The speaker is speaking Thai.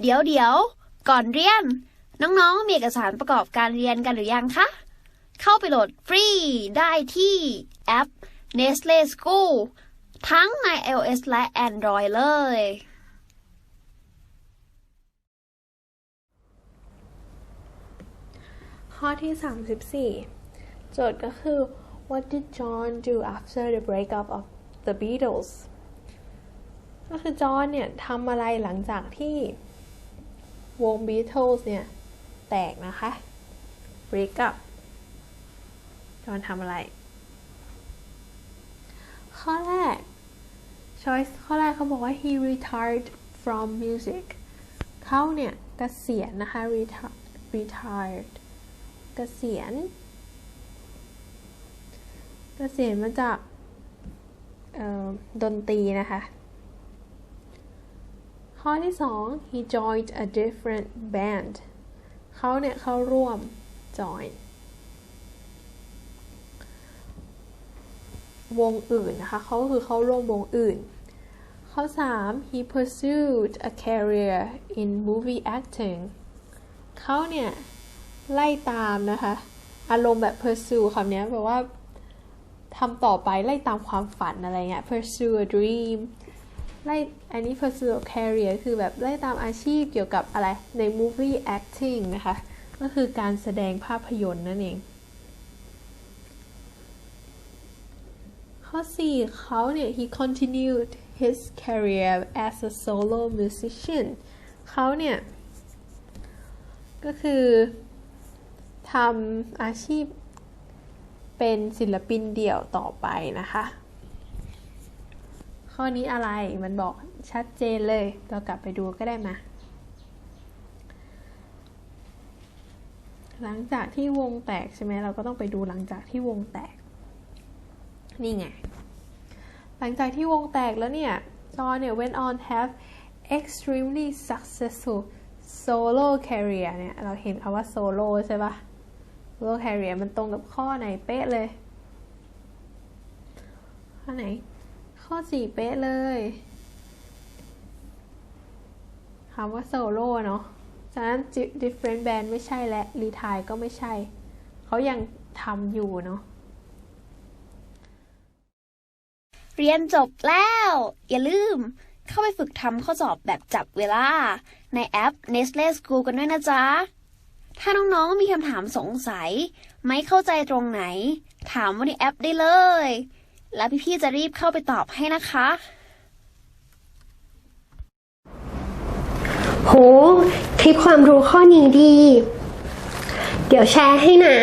เดี๋ยวเดี๋ยวก่อนเรียน น้องๆ มีเอกสารประกอบการเรียนกันหรือยังคะ เข้าไปโหลดฟรีได้ที่แอป Nestle School ทั้งใน iOS และ Android เลย ข้อที่ 34 โจทย์ก็คือ What did John do after the breakup of the Beatles ก็คือจอห์นเนี่ยทำอะไรหลังจากที่ วง Beatles เนี่ย แตกนะคะ break up จอนทำอะไร ข้อแรก choice ข้อแรกเขาบอกว่า he retired from music เขาเนี่ยเกษียณนะคะ reti- retired เกษียณเกษียณมาจากดนตรีนะคะ ข้อที่สอง he joined a different band เขาเนี่ยเข้าร่วม join วงอื่นนะคะเขาคือเข้าร่วมวงอื่น ข้อ 3 he pursued a career in movie acting เขาเนี่ย ไล่ตามนะคะ อารมณ์แบบ pursue คำนี้แปลว่าทำต่อไปไล่ตามความฝันอะไรเงี้ย pursue a dream ไล่อันนี้ pursue a career คือแบบไล่ตามอาชีพเกี่ยวกับอะไรใน movie acting นะคะ ก็คือการแสดงภาพยนตร์นั่นเอง ข้อ 4 เขาเนี่ย he continued his career as a solo musician เขาเนี่ย ก็คือทำอาชีพเป็นศิลปินเดี่ยวต่อไปนะคะ ข้อนี้อะไรมันบอกชัดเจนเลย เรากลับไปดูก็ได้มา หลังจากที่วงแตกใช่ไหมเราก็ต้องไปดูหลังจากที่วงแตก นี่ไง หลังจากที่วงแตกแล้วเนี่ยจอเนี่ย went on have extremely successful solo career เนี่ย เราเห็นคำว่า solo ใช่ปะ solo career มันตรงกับข้อไหนเป๊ะเลย ข้อไหน ข้อ4เป๊ะเลยคำว่า solo เนาะฉะนั้น different band ไม่ใช่และ retire ก็ไม่ใช่ เขายังทำอยู่เนาะเรียนจบแล้ว อย่าลืมเข้าไปฝึกทำข้อสอบแบบจับเวลา ในแอป Nestle School กันด้วยนะจ๊ะ ถ้าน้องๆมีคำถามสงสัย ไม่เข้าใจตรงไหน ถามว่าในแอปได้เลย แล้วพี่ๆจะรีบเข้าไปตอบให้นะคะ โห คลิปความรู้ข้อนี้ดี เดี๋ยวแชร์ให้นะ